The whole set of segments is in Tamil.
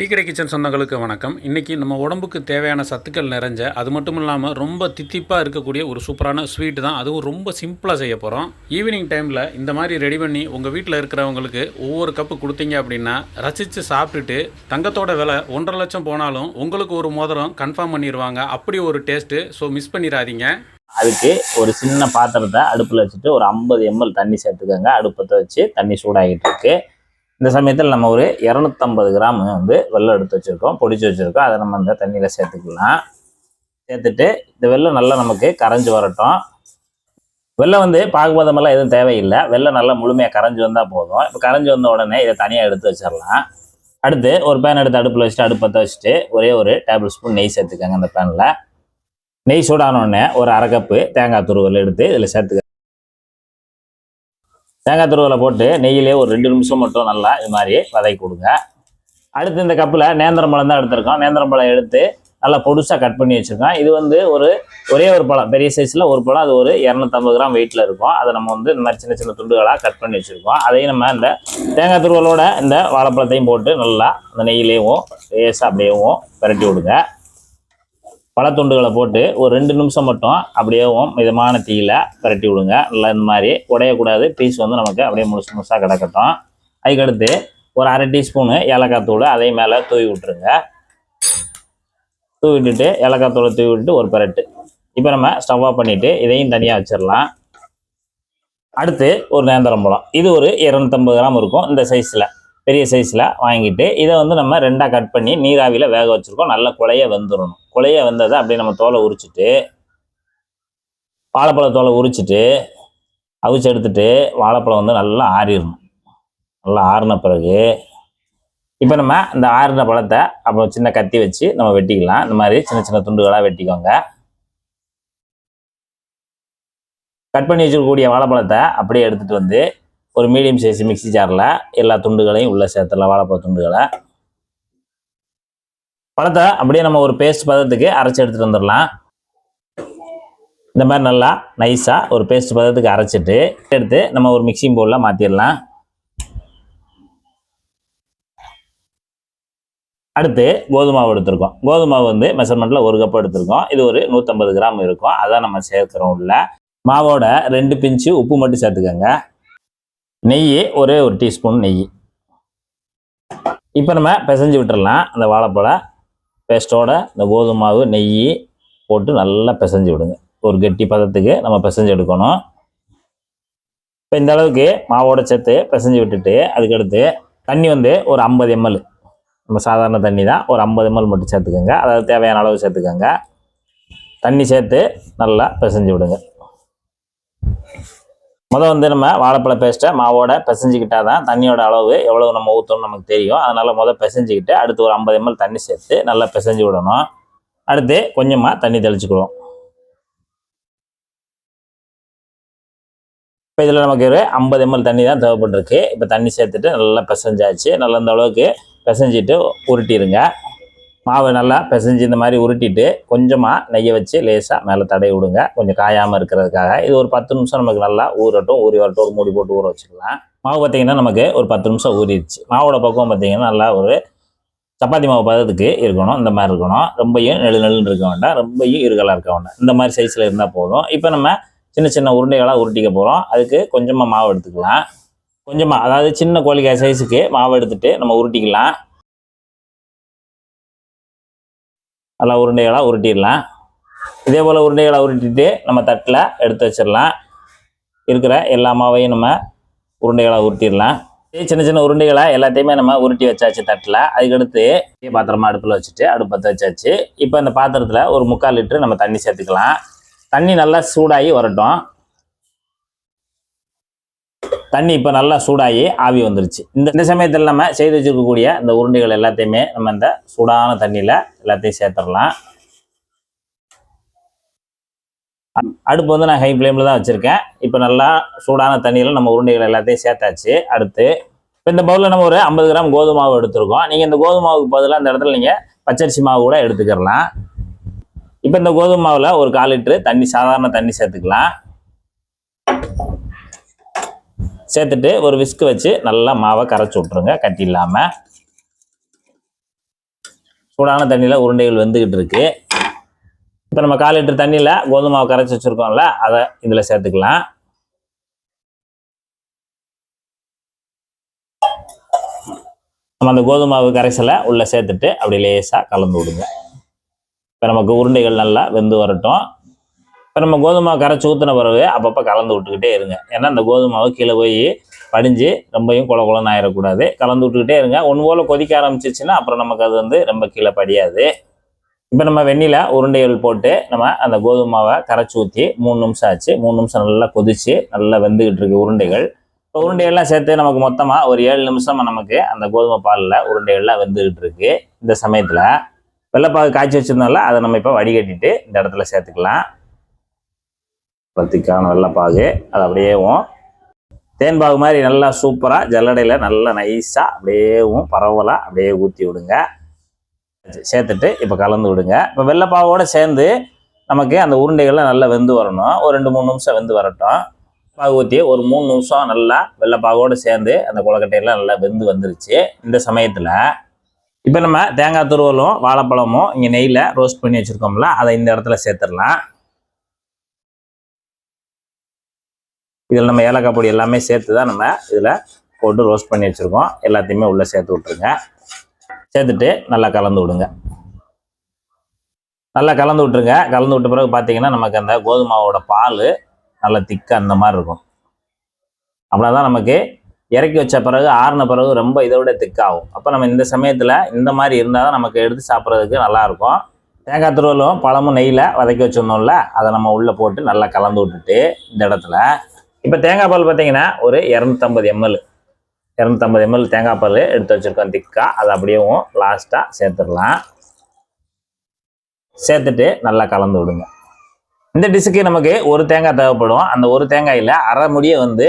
டீக்கடை கிச்சன் சொந்தங்களுக்கு வணக்கம். இன்றைக்கி நம்ம உடம்புக்கு தேவையான சத்துக்கள் நிறைஞ்ச அது மட்டும் இல்லாமல் ரொம்ப தித்திப்பாக இருக்கக்கூடிய ஒரு சூப்பரான ஸ்வீட் தான் அதுவும் ரொம்ப சிம்பிளாக செய்ய போகிறோம் ஈவினிங் டைமில் இந்த மாதிரி ரெடி பண்ணி உங்கள் வீட்டில் இருக்கிறவங்களுக்கு ஒவ்வொரு கப்பு கொடுத்தீங்க அப்படின்னா ரசித்து சாப்பிட்டுட்டு தங்கத்தோட விலை ஒன்றரை லட்சம் போனாலும் உங்களுக்கு ஒரு மோதிரம் கன்ஃபார்ம் பண்ணிடுவாங்க அப்படி ஒரு டேஸ்ட்டு ஸோ மிஸ் பண்ணிடாதீங்க. அதுக்கு ஒரு சின்ன பாத்திரத்தை அடுப்பில் வச்சுட்டு ஒரு ஐம்பது எம்எல் தண்ணி சேர்த்துக்கோங்க. அடுப்பத்தை வச்சு தண்ணி சூடாகிட்டு இருக்குது இந்த சமயத்தில் நம்ம ஒரு இரநூத்தம்பது கிராம் வந்து வெள்ளம் எடுத்து வச்சுருக்கோம். பொடிச்சு வச்சுருக்கோம். அதை நம்ம இந்த தண்ணியில் சேர்த்துக்கலாம். சேர்த்துட்டு இந்த வெள்ளம் நல்லா நமக்கு கரைஞ்சி வரட்டும். வெள்ளம் வந்து பாகுபதமெல்லாம் எதுவும் தேவையில்லை. வெள்ளம் நல்லா முழுமையாக கரைஞ்சி வந்தால் போதும். இப்போ கரைஞ்சி வந்த உடனே இதை தனியாக எடுத்து வச்சிடலாம். அடுத்து ஒரு பேன் எடுத்து அடுப்பில் வச்சுட்டு அடுப்பத்தை வச்சுட்டு ஒரே ஒரு டேபிள் ஸ்பூன் நெய் சேர்த்துக்கோங்க அந்த பேனில் நெய் சூடான உடனே ஒரு அரை கப்பு தேங்காய் துருவல் எடுத்து இதில் சேர்த்துக்க தேங்காய் துருவலை போட்டு நெய்யிலே ஒரு ரெண்டு நிமிஷம் மட்டும் நல்லா இது மாதிரி வதக்கி கொடுங்க. அடுத்து இந்த கப்பில் நேந்திரம் பழம் தான் எடுத்திருக்கோம். நேந்திரம் பழம் எடுத்து நல்லா பொடுசாக கட் பண்ணி வச்சுருக்கோம். இது வந்து ஒரு ஒரே ஒரு பழம் பெரிய சைஸில் ஒரு பழம் அது ஒரு இரநூத்தம்பது கிராம் வெயிட்டில் இருக்கும். அதை நம்ம வந்து இந்த மாதிரி சின்ன சின்ன துண்டுகளாக கட் பண்ணி வச்சுருக்கோம். அதையும் நம்ம இந்த தேங்காய் துருவலோட இந்த வாழைப்பழத்தையும் போட்டு நல்லா அந்த நெய்யிலேயும் லேசாக அப்படியேவும் பரட்டி விடுங்க. பழத்துண்டுகளை போட்டு ஒரு ரெண்டு நிமிஷம் மட்டும் அப்படியேவும் மிதமான தீயில பிரட்டி விடுங்க. நல்லா இந்த மாதிரி உடையக்கூடாது. பீஸ் வந்து நமக்கு அப்படியே முழுசு முழுசாக கிடக்கட்டும். அதுக்கடுத்து ஒரு அரை டீஸ்பூனு ஏலக்காய் தூள் அதையும் மேலே தூவி விட்டுருங்க. தூவி விட்டுட்டு ஏலக்காய் தூளை தூவி விட்டுட்டு ஒரு பிரட்டு. இப்போ நம்ம ஸ்டவ் ஆஃப் பண்ணிவிட்டு இதையும் தனியாக வச்சிடலாம். அடுத்து ஒரு நேந்திரம் பழம். இது ஒரு இரநூத்தம்பது கிராம் இருக்கும். இந்த சைஸில் பெரிய சைஸில் வாங்கிட்டு இதை வந்து நம்ம ரெண்டாக கட் பண்ணி நீராவியில் வேக வச்சுருக்கோம். நல்லா குழைய வெந்துடணும் குழைய வெந்ததை அப்படியே நம்ம தோலை உரிச்சிட்டு வாழைப்பழ தோலை உரிச்சிட்டு அவிச்சு எடுத்துட்டு வாழைப்பழம் வந்து நல்லா ஆறிடணும். நல்லா ஆறின பிறகு இப்போ நம்ம இந்த ஆறின பழத்தை அப்புறம் சின்ன கத்தி வச்சு நம்ம வெட்டிக்கலாம். இந்த மாதிரி சின்ன சின்ன துண்டுகளாக வெட்டிக்கோங்க. கட் பண்ணி வச்சிருக்கக்கூடிய வாழைப்பழத்தை அப்படியே எடுத்துகிட்டு வந்து ஒரு மீடியம் சைஸ் மிக்ஸி ஜாரில் எல்லா துண்டுகளையும் உள்ளே சேர்த்துடலாம் வாழைப்பழ துண்டுகளை. பழத்தை அப்படியே நம்ம ஒரு பேஸ்ட் பதத்துக்கு அரைச்சி எடுத்துகிட்டு வந்துடலாம். இந்த மாதிரி நல்லா நைஸாக ஒரு பேஸ்ட் பதத்துக்கு அரைச்சிட்டு எடுத்து நம்ம ஒரு மிக்சிங் பவுலில் மாற்றிடலாம் அடுத்து கோதுமை மாவு எடுத்திருக்கோம். கோதுமை வந்து மெஷர்மெண்ட்டில் ஒரு கப் எடுத்திருக்கோம். இது ஒரு நூற்றம்பது கிராம் இருக்கும். அதான் நம்ம சேர்க்குறோம் உள்ள. மாவோட ரெண்டு பிஞ்சு உப்பு மட்டும் சேர்த்துக்கோங்க. நெய் ஒரே ஒரு டீஸ்பூன் நெய். இப்போ நம்ம பிசைஞ்சு விட்டுடலாம் அந்த வாழைப்பழ. பேஸ்ட்டோட இந்த கோதுமை மாவு நெய் போட்டு நல்லா பிசைஞ்சு விடுங்க. ஒரு கெட்டி பதத்துக்கு நம்ம பிசைஞ்சு எடுக்கணும். இப்போ இந்த அளவுக்கு மாவோட சேர்த்து பிசைஞ்சு விட்டுட்டு அதுக்கடுத்து தண்ணி வந்து ஒரு ஐம்பது எம்எல் நம்ம சாதாரண தண்ணி தான். ஒரு ஐம்பது எம்எல் மட்டும் சேர்த்துக்கோங்க. அதாவது தேவையான அளவு சேர்த்துக்கோங்க. தண்ணி சேர்த்து நல்லா பிசைஞ்சு விடுங்க. முதல் வந்து நம்ம வாழைப்பழ பேஸ்ட்டை மாவோட பிசைஞ்சிக்கிட்டால் தான் தண்ணியோட அளவு எவ்வளோ நம்ம ஊற்றணும்னு நமக்கு தெரியும். அதனால் முதல் பிசைஞ்சிக்கிட்டு அடுத்து ஒரு ஐம்பது எம்எல் தண்ணி சேர்த்து நல்லா பிசைஞ்சு விடணும். அடுத்து கொஞ்சமாக தண்ணி தெளிச்சுக்குவோம். இப்போ இதில் நமக்கு ஒரு ஐம்பது எம்எல் தண்ணி தான் தேவைப்பட்டிருக்கு. இப்போ தண்ணி சேர்த்துட்டு நல்லா பிசைஞ்சாச்சு. நல்லா இந்த அளவுக்கு பிசைஞ்சிட்டு உருட்டிடுங்க மாவை நல்லா பிசைஞ்சு இந்த மாதிரி உருட்டிட்டு கொஞ்சமாக நெய்யை வச்சு லேசாக மேலே தடை விடுங்க. கொஞ்சம் காயாமல் இருக்கிறதுக்காக. இது ஒரு பத்து நிமிஷம் நமக்கு நல்லா ஊறட்டும். ஊறி வரட்டும். ஒரு மூடி போட்டு ஊற வச்சுக்கலாம். மாவு பார்த்தீங்கன்னா நமக்கு ஒரு பத்து நிமிஷம் ஊறிடுச்சு. மாவோட பக்குவம் பார்த்திங்கன்னா நல்லா ஒரு சப்பாத்தி மாவு பதத்துக்கு இருக்கணும். இந்த மாதிரி இருக்கணும். ரொம்பையும் நெழு நெழுன்னு இருக்க வேண்டாம். ரொம்பையும் இருகலாக இருக்க வேண்டாம். இந்த மாதிரி சைஸில் இருந்தால் போதும். இப்போ நம்ம சின்ன சின்ன உருண்டைகளாக உருட்டிக்க போகிறோம் அதுக்கு கொஞ்சமாக மாவு எடுத்துக்கலாம். கொஞ்சமாக அதாவது சின்ன கோழிக்காய் சைஸுக்கு மாவு எடுத்துகிட்டு நம்ம உருட்டிக்கலாம். நல்லா உருண்டைகளாக உருட்டிடலாம். இதே போல் உருண்டைகளை உருட்டிட்டு நம்ம தட்டில் எடுத்து வச்சிடலாம். இருக்கிற எல்லா மாவையும் நம்ம உருண்டைகளாக உருட்டிடலாம். இதே சின்ன சின்ன உருண்டைகளை எல்லாத்தையுமே நம்ம உருட்டி வச்சாச்சு தட்டில். அதுக்கடுத்து இதே பாத்திரமா அடுப்பில் வச்சுட்டு அடுப்பத்தை வச்சாச்சு. இப்போ இந்த பாத்திரத்தில் ஒரு முக்கால் லிட்டரு நம்ம தண்ணி சேர்த்துக்கலாம். தண்ணி நல்லா சூடாகி வரட்டும். தண்ணி இப்போ நல்லா சூடாகி ஆவி வந்துருச்சு. இந்த இந்த சமயத்தில் நம்ம செய்து வச்சிருக்கக்கூடிய இந்த உருண்டைகள் எல்லாத்தையுமே நம்ம இந்த சூடான தண்ணியில் எல்லாத்தையும் சேர்த்துடலாம். அடுப்பு வந்து நான் ஹை ஃப்ளேமில் தான் வச்சுருக்கேன். இப்போ நல்லா சூடான தண்ணியில் நம்ம உருண்டைகள் எல்லாத்தையும் சேர்த்தாச்சு. அடுத்து இப்போ இந்த பவுலில் நம்ம ஒரு ஐம்பது கிராம் கோதுமை மாவு எடுத்துருக்கோம். நீங்கள் இந்த கோதுமை மாவுக்கு பதிலாக அந்த இடத்துல நீங்கள் பச்சரிசி மாவு கூட எடுத்துக்கிடலாம் இப்போ இந்த கோதுமை மாவில் ஒரு கால் லிட்டரு தண்ணி சாதாரண தண்ணி சேர்த்துக்கலாம். சேர்த்துட்டு ஒரு விஸ்க் வச்சு நல்லா மாவை கரைச்சி விட்ருங்க கட்டி இல்லாமல் சூடான தண்ணியில் உருண்டைகள் வெந்துக்கிட்டு இருக்கு. இப்போ நம்ம கால் லிட்டர் தண்ணியில் கோதுமை மாவு கரைச்சி வச்சுருக்கோம்ல அதை இதில் சேர்த்துக்கலாம். நம்ம அந்த கோதுமை மாவு கரைசலை உள்ளே சேர்த்துட்டு அப்படி லேசாக கலந்து விடுங்க. இப்போ நமக்கு உருண்டைகள் நல்லா வெந்து வரட்டும். இப்போ நம்ம கோதுமை கரைச்சி ஊற்றின பிறகு அப்பப்போ கலந்து விட்டுக்கிட்டே இருங்க. ஏன்னா அந்த கோதுமாவை கீழே போய் படிஞ்சு ரொம்பையும் குள குலன்னு ஆயிடக்கூடாது கலந்து விட்டுக்கிட்டே இருங்க. ஒன்று போல் கொதிக்க ஆரம்பிச்சிச்சுன்னா அப்புறம் நமக்கு அது வந்து ரொம்ப கீழே படியாது. இப்போ நம்ம வெண்ணில உருண்டைகள் போட்டு நம்ம அந்த கோதுமாவை கரைச்சி ஊற்றி மூணு நிமிஷம் ஆச்சு. மூணு நிமிஷம் நல்லா கொதிச்சு நல்லா வெந்துக்கிட்டு இருக்கு உருண்டைகள். இப்போ உருண்டைகள்லாம் சேர்த்து நமக்கு மொத்தமாக ஒரு ஏழு நிமிஷமாக நமக்கு அந்த கோதுமை பாலில் உருண்டைகள்லாம் வெந்துக்கிட்டு இருக்கு. இந்த சமயத்தில் வெள்ளைப்பாகு காய்ச்சி வச்சுருந்தோம்ல அதை நம்ம இப்போ வடிகட்டிட்டு இந்த இடத்துல சேர்த்துக்கலாம். பத்திக்கான வெள்ளைப்பாகு அது அப்படியேவும் தேன்பாகு மாதிரி நல்லா சூப்பராக ஜல்லடையில் நல்லா நைஸாக அப்படியேவும் பரவலாக அப்படியே ஊற்றி விடுங்க. சேர்த்துட்டு இப்போ கலந்து விடுங்க. இப்போ வெள்ளைப்பாவோட சேர்ந்து நமக்கு அந்த உருண்டைகள்லாம் நல்லா வெந்து வரணும். ஒரு ரெண்டு மூணு நிமிஷம் வெந்து வரட்டும். பாகு ஊற்றி ஒரு மூணு நிமிஷம் நல்லா வெள்ளைப்பாகோடு சேர்ந்து அந்த குளக்கட்டையெல்லாம் நல்லா வெந்து வந்துருச்சு. இந்த சமயத்தில் இப்போ நம்ம தேங்காய் துருவலும் வாழைப்பழமும் இங்கே நெய்யில் ரோஸ்ட் பண்ணி வச்சுருக்கோம்ல அதை இந்த இடத்துல சேர்த்துடலாம். இதில் நம்ம ஏலக்காய் பொடி எல்லாமே சேர்த்து தான் நம்ம இதில் போட்டு ரோஸ்ட் பண்ணி வச்சுருக்கோம். எல்லாத்தையுமே உள்ளே சேர்த்து விட்ருங்க சேர்த்துட்டு நல்லா கலந்து விடுங்க. நல்லா கலந்து விட்ருங்க கலந்து விட்ட பிறகு பார்த்தீங்கன்னா நமக்கு அந்த கோதுமாவோட பால் நல்லா திக்காக அந்த மாதிரி இருக்கும். அப்படின்னா தான் நமக்கு. இறக்கி வச்ச பிறகு ஆறின பிறகு ரொம்ப இதை விட திக்காகும் அப்போ நம்ம இந்த சமயத்தில் இந்த மாதிரி இருந்தால் தான் நமக்கு எடுத்து சாப்பிட்றதுக்கு நல்லாயிருக்கும் தேங்காய் துருவலும் பழமும் நெய்யில் வதக்கி வச்சுருந்தோம்ல அதை நம்ம உள்ளே போட்டு நல்லா கலந்து விட்டுட்டு இந்த இடத்துல இப்போ தேங்காய் பால் பார்த்தீங்கன்னா ஒரு இரநூத்தம்பது எம்எல் இரநூத்தம்பது எம்எல் தேங்காய் பால் எடுத்து வச்சுருக்கோம் திக்காக அதை அப்படியேவும் லாஸ்ட்டாக சேர்த்துடலாம். சேர்த்துட்டு நல்லா கலந்து விடுங்க. இந்த டிஷ்ஷுக்கு நமக்கு ஒரு தேங்காய் தேவைப்படும். அந்த ஒரு தேங்காயில் அரை முடியை வந்து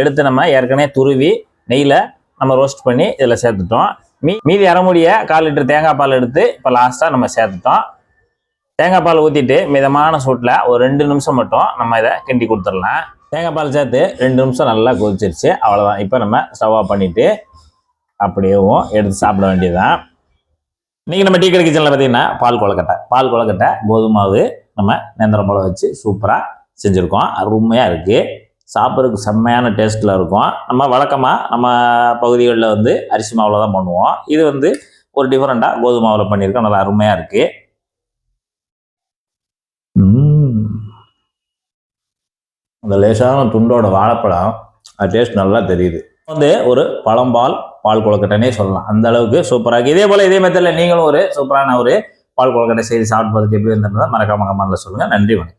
எடுத்து நம்ம ஏற்கனவே துருவி நெய்யில் நம்ம ரோஸ்ட் பண்ணி இதில் சேர்த்துட்டோம். மீ மீதி அரை முடியை கால் லிட்டர் தேங்காய் பால் எடுத்து இப்போ லாஸ்ட்டாக நம்ம சேர்த்துட்டோம். தேங்காய் பால் ஊற்றிட்டு மிதமான சூட்டில் ஒரு ரெண்டு நிமிஷம் மட்டும் நம்ம இதை கிண்டி கொடுத்துடலாம். தேங்காய் பால் சேர்த்து ரெண்டு நிமிஷம் நல்லா கொதிச்சிருச்சு. அவ்வளோதான் இப்போ நம்ம ஸ்டவ் ஆஃப் பண்ணிவிட்டு அப்படியேவும் எடுத்து சாப்பிட வேண்டியதுதான். இன்றைக்கி நம்ம டீ கடை கிச்சனில் பார்த்தீங்கன்னா பால் கொலக்கட்டை பால் கொலக்கட்டை கோதுமை மாவு நம்ம நேந்திரம் பழம் வச்சு சூப்பராக செஞ்சுருக்கோம். அருமையாக இருக்குது சாப்பிட்றதுக்கு செம்மையான டேஸ்ட்டில் இருக்கும். நம்ம வழக்கமாக நம்ம பகுதிகளில் வந்து அரிசி மாவில் தான் பண்ணுவோம். இது வந்து ஒரு டிஃப்ரெண்ட்டாக கோதுமை மாவில் பண்ணியிருக்கோம். நல்லா அருமையாக இருக்குது அந்த லேசான துண்டோட வாழைப்பழம் அது டேஸ்ட் நல்லா தெரியுது. வந்து ஒரு பழம்பால் பால் கொழுக்கட்டைனே சொல்லலாம். அந்த அளவுக்கு சூப்பராக இருக்குது இதே போல் இதே மெத்தடில் நீங்களும் ஒரு சூப்பரான ஒரு பால் கொழுக்கட்டை செய்து சாப்பிட்டு பார்த்துட்டு எப்படி இருந்தால் மறக்காம கமெண்ட்ல சொல்லுங்கள் நன்றி வணக்கம்.